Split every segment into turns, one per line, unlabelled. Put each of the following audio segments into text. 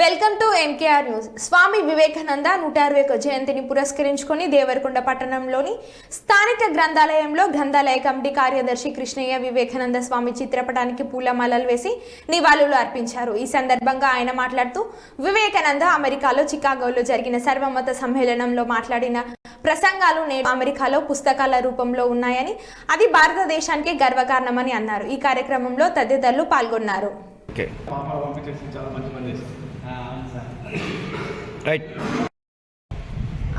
Welcome to NKR news. Swami Vivekananda నూట అరవై ఒక జయంతిని పురస్కరించుకొని దేవరకొండ పట్టణంలోని స్థానిక గ్రంథాలయంలో గ్రంథాలయ కమిటీ కార్యదర్శి కృష్ణయ్య వివేకానంద స్వామి చిత్రపటానికి పూలమాలలు వేసి నివాళులు అర్పించారు. ఈ సందర్భంగా ఆయన మాట్లాడుతూ వివేకానంద అమెరికాలో చికాగోలో జరిగిన సర్వమత సమ్మేళనంలో మాట్లాడిన ప్రసంగాలు నేడు అమెరికాలో పుస్తకాల రూపంలో ఉన్నాయని అది భారతదేశానికి గర్వకారణమని అన్నారు. ఈ కార్యక్రమంలో తదితరులు పాల్గొన్నారు.
ఓకే
చాలా మంచి పని
రైట్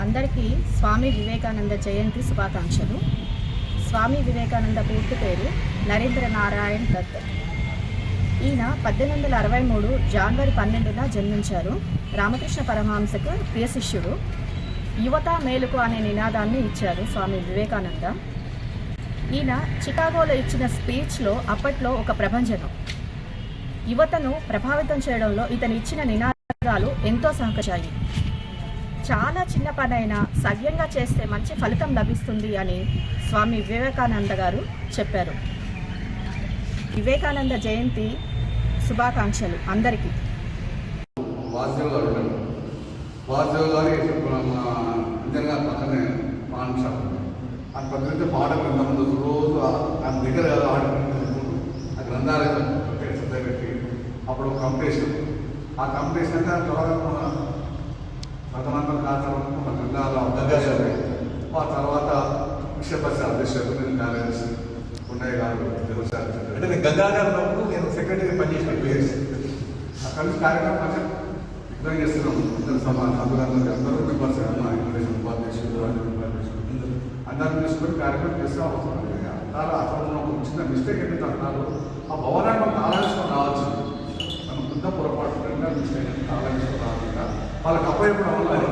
అందరికీ స్వామి వివేకానంద జయంతి శుభాకాంక్షలు. స్వామి వివేకానంద పూర్తి పేరు నరేంద్ర నారాయణ్ దత్. ఈయన పద్దెనిమిది వందల అరవై మూడు జనవరి పన్నెండున జన్మించారు. రామకృష్ణ పరమహంసకు ప్రియ శిష్యుడు. యువత మేలుకు అనే నినాదాన్ని ఇచ్చారు స్వామి వివేకానంద. ఈయన చికాగోలో ఇచ్చిన స్పీచ్లో అప్పట్లో ఒక ప్రభంజనం. యువతను ప్రభావితం చేయడంలో ఇతను ఇచ్చిన నినాదాలు ఎంతో సహకరించాయి చాలా చిన్న పనైనా సవ్యంగా చేస్తే మంచి ఫలితం లభిస్తుంది అని స్వామి వివేకానంద గారు చెప్పారు. వివేకానంద జయంతి శుభాకాంక్షలు అందరికీ.
ఆ పక్కన పాట గ్రంథం రోజు ఆ- దగ్గర ఆడ ఆ గ్రంథాలయం అప్పుడు ఒక కాంపిటీషన్ ఆ కాంపిటీషన్ అంటే తర్వాత మన ప్రథమంతరం కారణం మన గ్రంథాల అధ్యక్షుడు ఆ తర్వాత విషయపరిచ అధ్యక్షుడు నేను కార్యదర్శి ఉండయ్య గారు తెలుసు
అంటే నేను గంగాధర్ ఉన్నప్పుడు నేను సెక్రటరీ పనిచేసిన ప్లేస్
అక్కడ నుంచి కార్యక్రమం కొంచెం ఇద్దరం చేస్తున్నాం. ఇద్దరు సమాజం అందరూ అందరూ మెంబర్స్ ఉపాధ్యక్షుడు రాజు ఉపాధ్యక్షుడు అందరం. తీసుకొని కార్యక్రమం చేస్తూ అవుతున్నాం అలా అక్కడ ఉన్న ఒక చిన్న మిస్టేక్ ఏంటంటే అంటారు ఆ భవనాన్ని మనం ఆలోచించుకొని రావచ్చు. మనం పెద్ద పొరపాటు కనుక మిస్టేక్ ఆలోచించుకొని రాకుండా వాళ్ళకి అప్పయ్యప్పుడు అవ్వాలి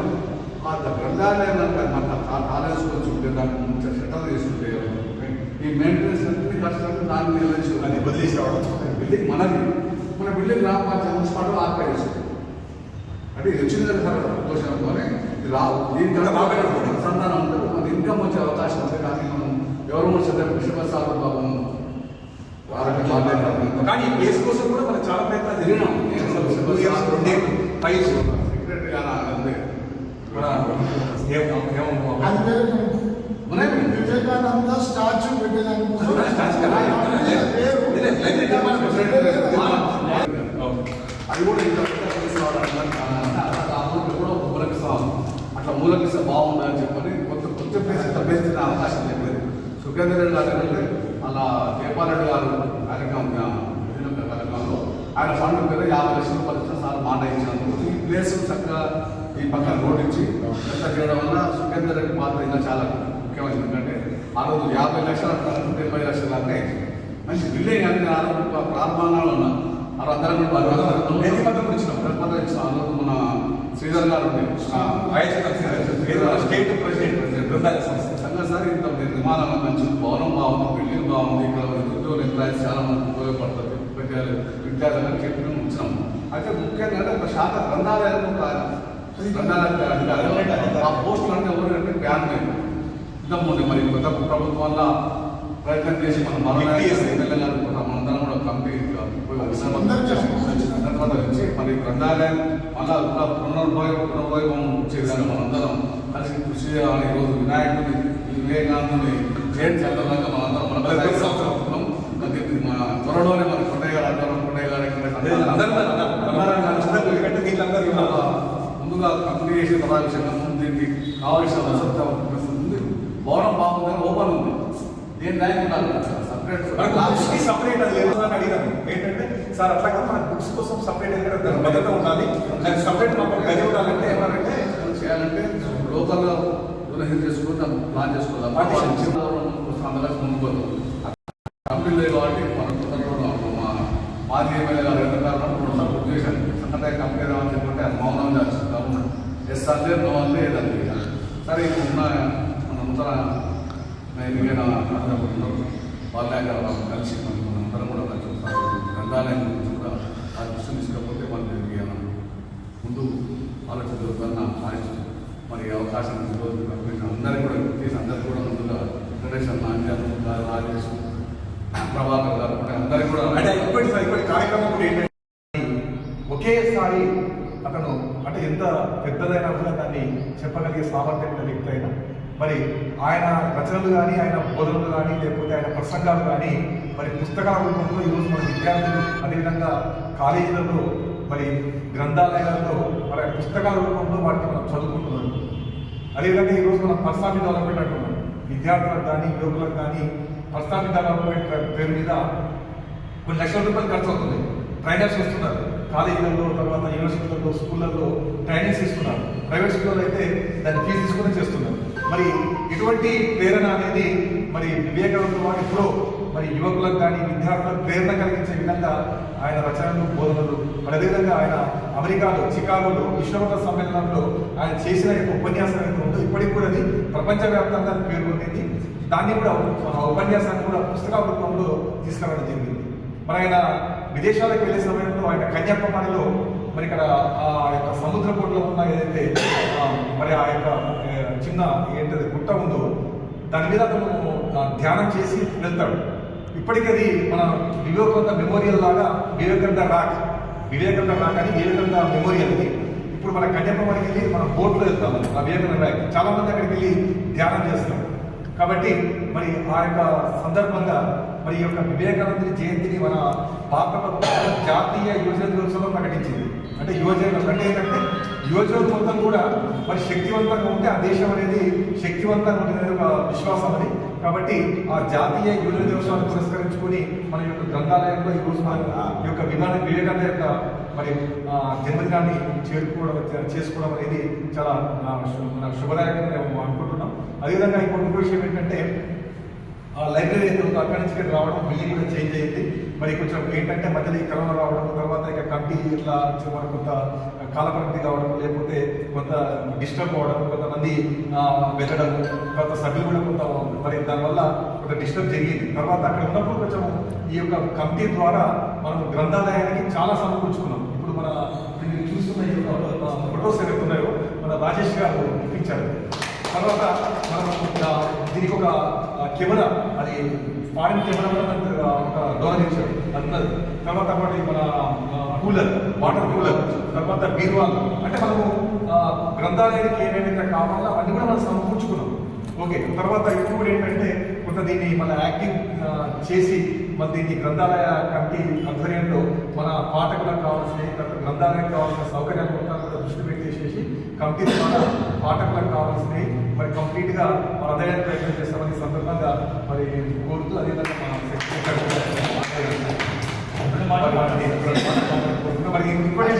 ఆ గ్రంథాలయం కనుక ఉంటే దాన్ని మంచిగా సెటల్ చేసుకుంటే ఈ మెయింటెనెన్స్ అన్ని ఖర్చులకు దాన్ని నిర్వహించు
అది వదిలేసి రావడం.
బిల్డింగ్ మనది. మన బిల్డింగ్ గ్రామ పంచాయతీ ఆక్యుపై చేస్తుంది అంటే ఇది వచ్చింది సార్ సంతోషంతోనే. ఇది రావు. దీని కన్నా
రాబోయే
బాగా సంతానం ఉంటుంది. మన ఇన్కమ్ వచ్చే అవకాశం ఉంది. కానీ మనం ఎవరు వచ్చే విషయసాలు బాబు వారికి మాట్లాడారు
కానీ కేసు కోసం కూడా మనం చాలా ప్రయత్నాలు జరిగినాం. టూ ఇయర్స్ రెండేళ్ళు ఫైవ్ ఇయర్స్
అంతే
వివేకానంద స్టాచ్యూ పెట్టేదానికి
అది కూడా అట్లా కూడా అట్లా మూలకిస్తే బాగుందని చెప్పని కొత్త కొత్త ప్లేస్ ఇంత ప్లేస్ అవకాశం చెప్పలేదు సుఖేంద్ర రెడ్డి గారు అలా జయపాలరెడ్డి గారు కార్యక్రమం ఆయన ఫండ్ మీద యాభై లక్షల పది లక్షల సార్లు మాట ఇచ్చినందుకు ఈ ప్లేస్ చక్కగా ఈ పక్కన రోడ్ ఇచ్చి ఎంత చేయడం వల్ల సుఖేందర్ రెడ్డి పాత్ర ఇంకా చాలా ముఖ్యమైనది. ఎందుకంటే ఆ రోజు యాభై లక్షల డెబ్బై లక్షల దాకా మంచి బిల్డింగ్ అని ఆ రోజు ప్రారంభంలో ఉన్నా. ఆ రోజు అందరం
ఇచ్చినాం.
ఆ రోజు మన శ్రీధర్ గారు
స్టేట్ ప్రెసిడెంట్ సంస్థ.
సార్ ఇంత నిర్మాణం మంచి భవనం బాగుంది బిల్డింగ్ బాగుంది ఇక్కడ ఉద్యోగులు ఎంప్లాయీస్ చాలా మంది ఉపయోగపడుతుంది విద్యార్థులు విద్యార్థులకు చెప్పిన ఉంచాం అయితే ముఖ్యంగా ఒక శాఖ గ్రంథాలయాలకు ఒక గ్రంథాలయ అధికారులు ఆ పోస్టులు అంటే ఎవరు అంటే బ్యాన్ లేదు ఇంతకు ముందు మరి కొత్త ప్రభుత్వం వల్ల ప్రయత్నం చేసి మనం మరణ తెలంగాణ మనందరం కూడా కమిటీ నుంచి మరి గ్రంథాలయం మళ్ళా కూడా పునర్భోగం పునర్భోగం చేయాలని మనందరం కలిసి కృషి చేయాలని ఈరోజు వినాయకుడిని ఈ వివేకానందుని జయంతి సందర్భంగా మనందరం మన త్వరలోనే మన ముందుగా కంపెనీ చేసిన తర్వాత ముందు కావాల్సిన వసతి ఉంది భవనం బాగుందని ఓపెన్ ఉంది నేను దానికి సపరేట్
సపరేట్ అది లేదు అని అడిగాను ఏంటంటే సార్ అట్లాగా మన బుక్స్ కోసం సపరేట్ ఎందుకంటే భద్రత ఉండాలి దానికి సపరేట్ మాకు గది ఉండాలంటే ఏమనంటే
చేయాలంటే లోకల్లో డొనేషన్ చేసుకుని ప్లాన్ చేసుకోవాలి
Partition.
ముందుకు పోతాం కంపెనీ లేదు కాబట్టి మన తొందరలో మా మాజీ ఎమ్మెల్యే గారు ఎంత కారణం రెండు ఉద్దేశం సంగతి కంపెనీ రావాలని చెప్పంటే అది మౌనం చేస్తుంది ఎస్ అంటే నో అంటే ఏదండి సరే ఇప్పుడు ఉన్న మన నూతన ఎన్నికైన వాళ్ళే కదా కలిసి మనం అందరం కూడా కలిసి గ్రంథాలయం గురించి కూడా ఆ దృష్టి తీసుకపోతే మనం ఎన్నికైనా ముందు ఆలోచించగలుగుతున్న ఆశిస్తూ మరి అవకాశం ఈరోజు కల్పించిన అందరికీ కూడా తీసి అందరికీ కూడా ముందుగా వెంకటేశ్వర నాట్యాలు గారు రాజేష్ ప్రభాకర్ గారు అందరికీ కూడా
అంటే ఇప్పటి ఇప్పటి కార్యక్రమం కూడా ఏంటంటే ఒకేసారి అతను అంటే ఎంత పెద్దదైనా కూడా దాన్ని చెప్పగలిగే సామర్థ్యం ఉన్న వ్యక్తి అయినా. మరి ఆయన రచనలు కానీ ఆయన బోధనలు కానీ లేకపోతే ఆయన ప్రసంగాలు కానీ మరి పుస్తకాల రూపంలో ఈరోజు మన విద్యార్థులు అదేవిధంగా కాలేజీలలో మరి గ్రంథాలయాలలో మరి పుస్తకాల రూపంలో వాటిని మనం చదువుకుంటున్నాం అదేవిధంగా ఈరోజు మనం పర్సనాలిటీ డెవలప్మెంట్ అంటున్నాం విద్యార్థులకు కానీ యువకులకు కానీ పర్సనాలిటీ డెవలప్మెంట్ పేరు మీద కొన్ని లక్షల రూపాయలు ఖర్చు అవుతుంది ట్రైనర్స్ వస్తున్నారు. కాలేజీలలో తర్వాత యూనివర్సిటీలలో స్కూళ్ళల్లో ట్రైనింగ్స్ ఇస్తున్నారు. ప్రైవేట్ స్కూల్లో అయితే దాన్ని ఫీజు తీసుకుని చేస్తున్నారు. మరి ఇటువంటి ప్రేరణ అనేది మరి వివేకానంద వారి ఇప్పుడు మరి యువకులకు కానీ విద్యార్థులకు ప్రేరణ కలిగించే విధంగా ఆయన రచనలు బోధనలు మరి అదేవిధంగా ఆయన అమెరికాలో చికాగోలో విశ్వమత సమ్మేళనంలో ఆయన చేసిన యొక్క ఉపన్యాసం ఏదైతే ఉందో ఇప్పటికి కూడా అది ప్రపంచవ్యాప్తంగా పేరు దాన్ని కూడా ఆ ఉపన్యాసాన్ని కూడా పుస్తక రూపంలో తీసుకురావడం జరిగింది. మరి ఆయన విదేశాలకు వెళ్ళే సమయంలో ఆయన కన్యాకుమారిలో మరి ఇక్కడ ఆ యొక్క సముద్ర పొట్టులో ఉన్న ఏదైతే మరి ఆ యొక్క చిన్న ఏంటది గుట్ట ఉందో దాని మీద అతను ధ్యానం చేసి వెళ్తాడు. ఇప్పటికది మన వివేకానంద మెమోరియల్ లాగా వివేకానంద రాక్. వివేకానంద రాక్ అని వివేకానంద మెమోరియల్ అది ఇప్పుడు మన కన్యాకుమారికి వెళ్ళి మనం బోట్లో వెళ్తాము ఆ వివేకానంద రాక్. చాలా మంది అక్కడికి వెళ్ళి ధ్యానం చేస్తాం కాబట్టి మరి ఆ యొక్క సందర్భంగా మరి ఈ యొక్క వివేకానందుని జయంతిని మన భారత ప్రభుత్వం జాతీయ యువజన దినోత్సవం ప్రకటించింది. అంటే యువజన అంటే ఏంటంటే యువజనులు మొత్తం కూడా మరి శక్తివంతంగా ఉంటే ఆ దేశం అనేది శక్తివంతంగా ఉంటుంది ఒక విశ్వాసం అది. కాబట్టి ఆ జాతీయ యువజన దినోత్సవాన్ని పురస్కరించుకొని మన యొక్క గ్రంథాలయంలో ఈ రోజు ఈ యొక్క విమాన వివేకానంద యొక్క మరి జన్మదినాన్ని చేరుకోవడం చేసుకోవడం అనేది చాలా శుభదాయకంగా మేము అనుకుంటున్నాం. అదేవిధంగా ఇంకొక విషయం ఏంటంటే లైబ్రరీ అయితే ఉందో అక్కడి నుంచి ఇక్కడ రావడం బిల్డింగ్ కూడా చేంజ్ అయింది. మరి కొంచెం ఏంటంటే మధ్యలో ఈ కరోనా రావడం తర్వాత ఇక కమిటీ ఇట్లా మన కొంత కాలపరిమితి కావడం లేకపోతే కొంత డిస్టర్బ్ అవ్వడం కొంతమంది వెళ్ళడం కొంత సభ్యులు కూడా కొంత మరి దానివల్ల కొంత డిస్టర్బ్ జరిగింది. తర్వాత అక్కడ ఉన్నప్పుడు కొంచెం ఈ యొక్క కమిటీ ద్వారా మనం గ్రంథాలయానికి చాలా సమకూర్చుకున్నాం. ఇప్పుడు మన చూస్తున్న ఈ ఫొటోస్ ఏవైతే ఉన్నాయో మన రాజేష్ గారు ఇప్పించారు. తర్వాత మనం దీనికి ఒక కెమెరా అది ఫారిన్ కెమెరా కూడా ఒక డోర్ ఇచ్చాడు అన్నది తర్వాత పాటు మన కూలర్ వాటర్ కూలర్ తర్వాత బీర్వాల్. అంటే మనము గ్రంథాలయానికి ఏమేమైతే కావాలో అవన్నీ కూడా మనం సమకూర్చుకున్నాం. ఓకే తర్వాత ఇప్పుడు కూడా ఏంటంటే కొంత దీన్ని మన యాక్టివ్ చేసి మన దీన్ని గ్రంథాలయ కమిటీ ఆధ్వర్యంలో మన పాఠకులకు కావాల్సిన గ్రంథాలయం కావాల్సిన సౌకర్యాలు మొత్తం కూడా దృష్టి పెట్టేసేసి కమిటీ ద్వారా పాఠకులకు కావాల్సినవి. మరి కంప్లీట్గా మన అధ్యయనం ప్రయత్నం చేస్తామని సందర్భంగా మరి కోరుతూ అదేవిధంగా మన సెక్రటరీ గారు మరి వాటిని మరి ఇంకోటి